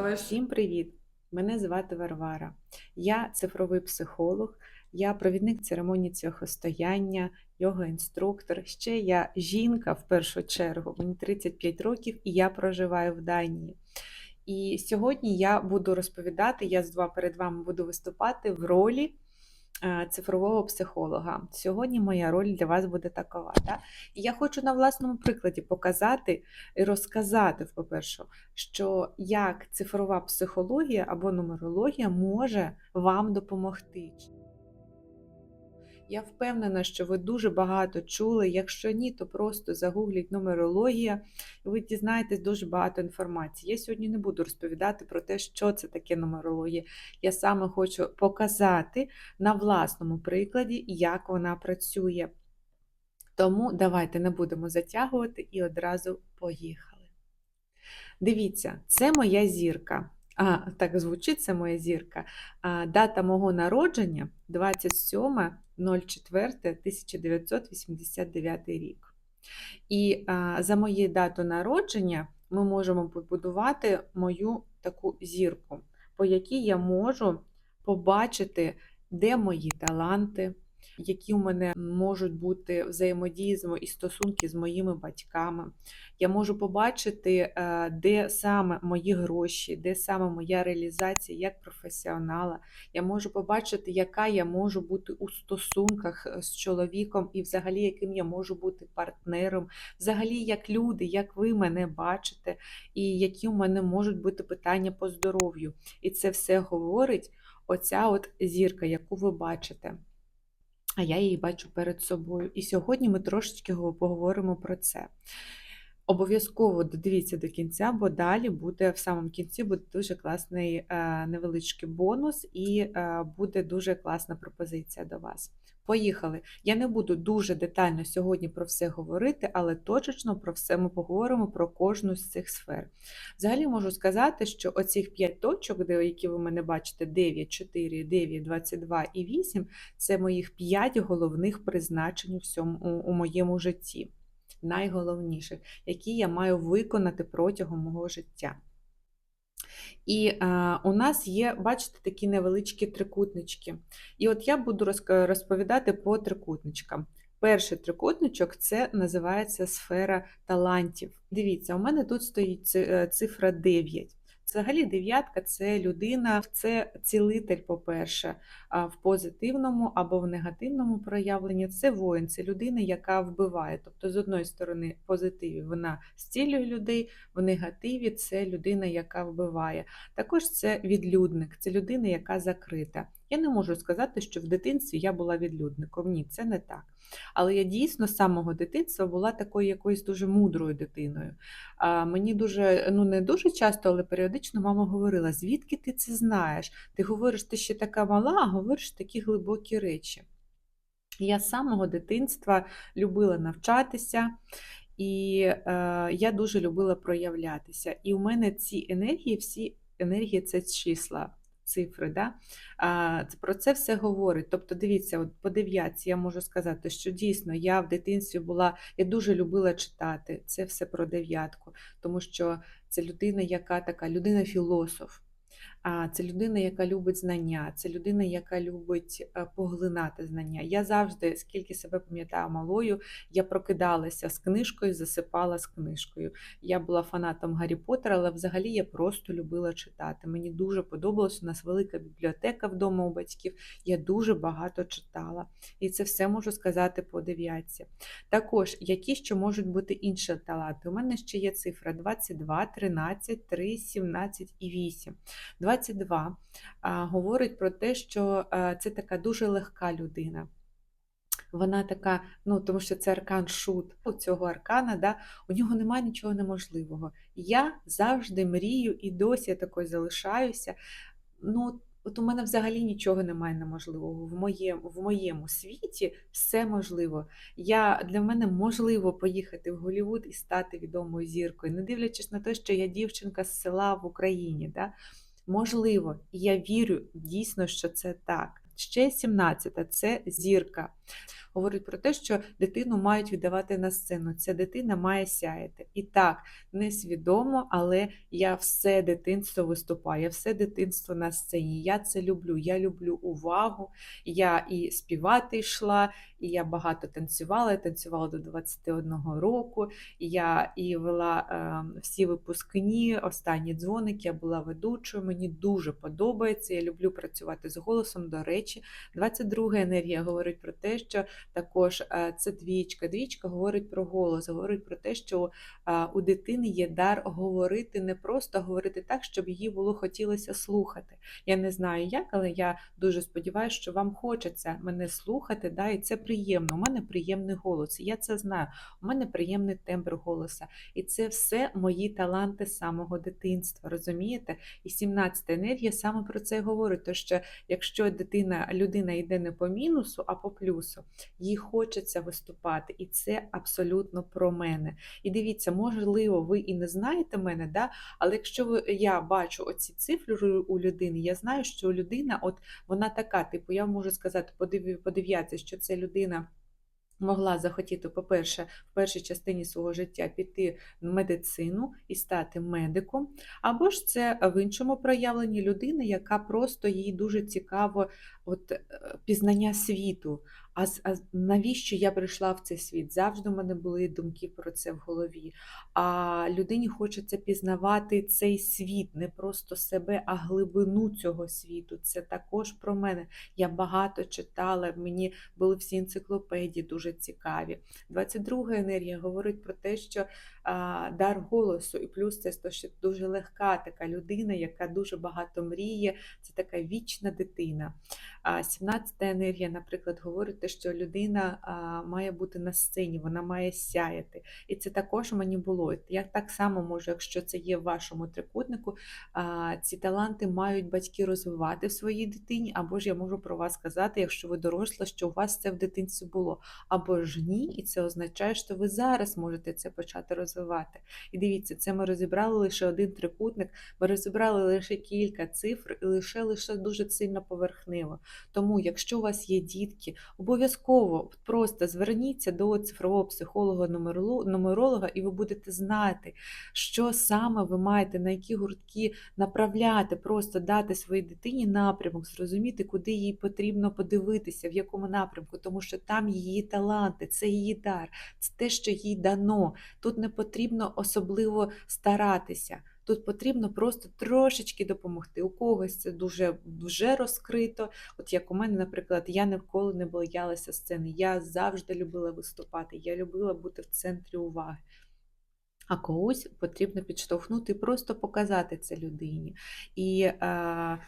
Давай. Всім привіт! Мене звати Варвара. Я цифровий психолог, я провідник церемонії цвяхостояння, йога-інструктор. Ще я жінка в першу чергу, мені 35 років і я проживаю в Данії. І сьогодні я буду розповідати, я з два перед вами буду виступати в ролі цифрового психолога. Сьогодні моя роль для вас буде такова. Да? І я хочу на власному прикладі показати і розказати, по-перше, що як цифрова психологія або нумерологія може вам допомогти. Я впевнена, що ви дуже багато чули. Якщо ні, то просто загугліть нумерологія, і ви дізнаєтесь дуже багато інформації. Я сьогодні не буду розповідати про те, що це таке нумерологія. Я саме хочу показати на власному прикладі, як вона працює. Тому давайте не будемо затягувати і одразу поїхали. Дивіться, це моя зірка. А, так звучить це моя зірка. А, дата мого народження 27.04.1989 рік. І за моєю датою народження ми можемо побудувати мою таку зірку, по якій я можу побачити, де мої таланти, які у мене можуть бути взаємодії і стосунки з моїми батьками. Я можу побачити, е, де саме мої гроші, де саме моя реалізація як професіонала. Я можу побачити, яка я можу бути у стосунках е, з чоловіком, і взагалі яким я можу бути партнером, взагалі як люди, як ви мене бачите, і які у мене можуть бути питання по здоров'ю. І це все говорить оця от зірка, яку ви бачите. А я її бачу перед собою. І сьогодні ми трошечки поговоримо про це. Обов'язково додивіться до кінця, бо далі буде в самому кінці буде дуже класний е, невеличкий бонус і е, буде дуже класна пропозиція до вас. Поїхали. Я не буду дуже детально сьогодні про все говорити, але точечно про все ми поговоримо про кожну з цих сфер. Взагалі можу сказати, що оцих 5 точок, де, які ви мене бачите, 9, 4, 9, 22 і 8, це моїх 5 головних призначень у, всьому, у, моєму житті. Найголовніших, які я маю виконати протягом мого життя. І е, у нас є, бачите, такі невеличкі трикутнички. І от я буду розповідати по трикутничкам. Перший трикутничок це називається сфера талантів. Дивіться, у мене тут стоїть е, цифра 9. Взагалі, дев'ятка це людина, це цілитель, по-перше, в позитивному або в негативному проявленні це воїн, це людина, яка вбиває. Тобто, з одної сторони, в позитиві вона зцілює людей, в негативі це людина, яка вбиває. Також це відлюдник, це людина, яка закрита. Я не можу сказати, що в дитинстві я була відлюдником. Ні, це не так. Але я дійсно з самого дитинства була такою якоюсь дуже мудрою дитиною. А, мені дуже, ну не дуже часто, але періодично мама говорила: звідки ти це знаєш? Ти говориш, ти ще така мала, а говориш такі глибокі речі. Я з самого дитинства любила навчатися, і е, я дуже любила проявлятися. І у мене ці енергії, всі енергії це числа. Цифри, да? а, про це все говорить. Тобто, дивіться, от по дев'ятці я можу сказати, що дійсно я в дитинстві була, я дуже любила читати. Це все про дев'ятку, тому що це людина, яка така людина-філософ. А це людина, яка любить знання, це людина, яка любить е, поглинати знання. Я завжди, скільки себе пам'ятаю малою, я прокидалася з книжкою, засипала з книжкою. Я була фанатом Гаррі Поттера, але взагалі я просто любила читати. Мені дуже подобалось. У нас велика бібліотека вдома у батьків. Я дуже багато читала. І це все можу сказати по дев'ятці. Також, які ще можуть бути інші таланти? У мене ще є цифра 22, 13, 3, 17 і 8. 22 говорить про те, що це така дуже легка людина. Вона така, ну тому що це аркан шут. У цього аркана да, у нього немає нічого неможливого. Я завжди мрію і досі я такою залишаюся. Ну, от у мене взагалі нічого немає неможливого. В моєму, в моєму світі все можливо. Я, Для мене можливо поїхати в Голлівуд і стати відомою зіркою, не дивлячись на те, що я дівчинка з села в Україні. Да? Можливо, я вірю дійсно, що це так. Ще 17 це зірка. Говорить про те, що дитину мають віддавати на сцену. Ця дитина має сяяти. І так, несвідомо, але я все дитинство виступаю, я все дитинство на сцені. Я це люблю. Я люблю увагу. Я і співати йшла, і я багато танцювала. Я танцювала до 21 року. Я і вела е, всі випускні, останні дзвоники. Я була ведучою. Мені дуже подобається. Я люблю працювати з голосом. До речі, 22 енергія говорить про те, що також е, це двічка. Двічка говорить про голос, говорить про те, що е, у дитини є дар говорити, не просто говорити так, щоб її було хотілося слухати. Я не знаю як, але я дуже сподіваюся, що вам хочеться мене слухати, да, і це приємно. У мене приємний голос, я це знаю. У мене приємний тембр голоса. І це все мої таланти самого дитинства. Розумієте? І 17 енергія саме про це говорить. То що якщо дитина, людина йде не по мінусу, а по плюсу, їй хочеться виступати, і це абсолютно про мене. І дивіться, можливо, ви і не знаєте мене, да? але якщо ви, я бачу оці цифри у людини, я знаю, що людина, от вона така, типу, я можу сказати, подив, подив'ятися, що це людина. Могла захотіти, по-перше, в першій частині свого життя піти в медицину і стати медиком, або ж це в іншому проявленні людини, яка просто їй дуже цікаво от, е, пізнання світу. А, а навіщо я прийшла в цей світ? Завжди в мене були думки про це в голові. А людині хочеться пізнавати цей світ, не просто себе, а глибину цього світу. Це також про мене. Я багато читала, мені були всі енциклопедії дуже цікаві. 22 енергія говорить про те, що дар голосу, і плюс це що дуже легка така людина, яка дуже багато мріє, це така вічна дитина. 17-та енергія, наприклад, говорить, що людина має бути на сцені, вона має сяяти. І це також мені було. Я так само можу, якщо це є в вашому трикутнику, ці таланти мають батьки розвивати в своїй дитині, або ж я можу про вас сказати, якщо ви доросла, що у вас це в дитинці було, або ж ні, і це означає, що ви зараз можете це почати розвивати. І дивіться, це ми розібрали лише один трикутник, ми розібрали лише кілька цифр і лише лише дуже сильно поверхниво. Тому, якщо у вас є дітки, обов'язково просто зверніться до цифрового психолога, нумеролога, і ви будете знати, що саме ви маєте, на які гуртки направляти, просто дати своїй дитині напрямок, зрозуміти, куди їй потрібно подивитися, в якому напрямку, тому що там її таланти, це її дар, це те, що їй дано. Тут не потрібно особливо старатися. Тут потрібно просто трошечки допомогти. У когось це дуже вже розкрито. От як у мене, наприклад, я ніколи не боялася сцени. Я завжди любила виступати, я любила бути в центрі уваги. А когось потрібно підштовхнути і просто показати це людині. І е,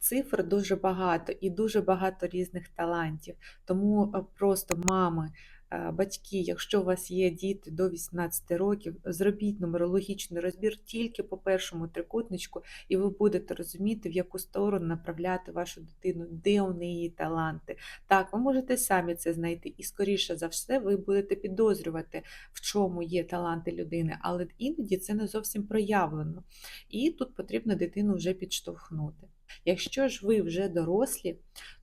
цифр дуже багато і дуже багато різних талантів. Тому просто мами. Е, батьки, якщо у вас є діти до 18 років, зробіть нумерологічний розбір тільки по першому трикутничку, і ви будете розуміти, в яку сторону направляти вашу дитину, де у неї таланти. Так, ви можете самі це знайти, і, скоріше за все, ви будете підозрювати, в чому є таланти людини, але іноді це не зовсім проявлено. І тут потрібно дитину вже підштовхнути. Якщо ж ви вже дорослі,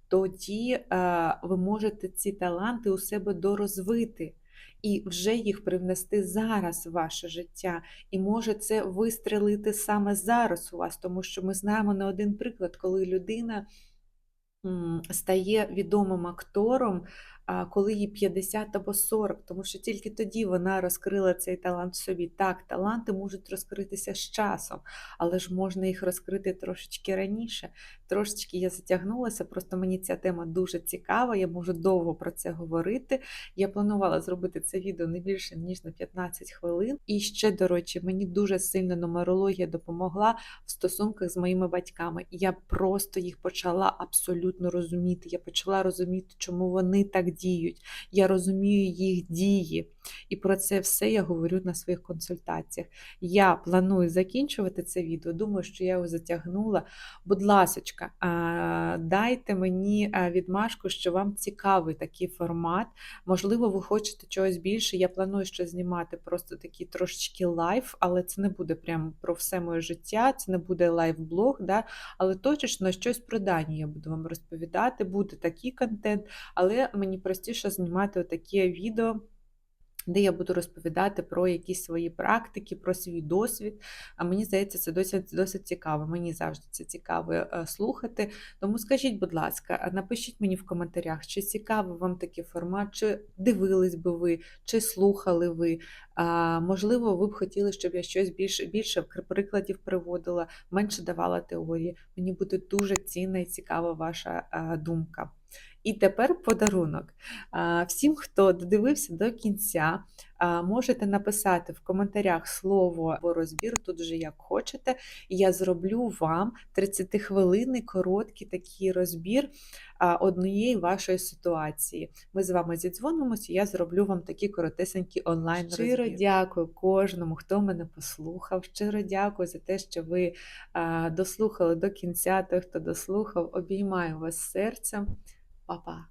тоді е, ви можете ці таланти у себе дорозвити. І вже їх привнести зараз в ваше життя, і може це вистрелити саме зараз у вас, тому що ми знаємо не один приклад, коли людина стає відомим актором, коли їй 50 або 40, тому що тільки тоді вона розкрила цей талант в собі. Так, таланти можуть розкритися з часом, але ж можна їх розкрити трошечки раніше. Трошечки я затягнулася, просто мені ця тема дуже цікава, я можу довго про це говорити. Я планувала зробити це відео не більше, ніж на 15 хвилин. І ще, до речі, мені дуже сильно нумерологія допомогла в стосунках з моїми батьками. Я просто їх почала абсолютно розуміти. Я почала розуміти, чому вони так діють. Я розумію їх дії. І про це все я говорю на своїх консультаціях. Я планую закінчувати це відео. Думаю, що я його затягнула. Будь ласка, дайте мені відмашку, що вам цікавий такий формат. Можливо, ви хочете чогось більше. Я планую ще знімати просто такий трошечки лайф, але це не буде прямо про все моє життя, це не буде лайф-блог, да? але точно щось про Данію я буду вам розповідати. Буде такий контент, але мені простіше знімати такі відео, де я буду розповідати про якісь свої практики, про свій досвід. А мені здається, це досить, досить цікаво. Мені завжди це цікаво е, слухати. Тому скажіть, будь ласка, напишіть мені в коментарях, чи цікавий вам такий формат, чи дивились би ви, чи слухали ви. Можливо, ви б хотіли, щоб я щось більше, більше прикладів приводила, менше давала теорії. Мені буде дуже цінна і цікава ваша думка. І тепер подарунок. Всім, хто додивився до кінця, можете написати в коментарях слово або розбір, тут вже як хочете, я зроблю вам 30-хвилинний короткий такий розбір однієї вашої ситуації. Ми з вами зідзвонимося, я зроблю вам такі коротесенькі онлайн Щиро дякую кожному, хто мене послухав. Щиро дякую за те, що ви дослухали до кінця. Той, хто дослухав, обіймаю вас серцем. Па-па!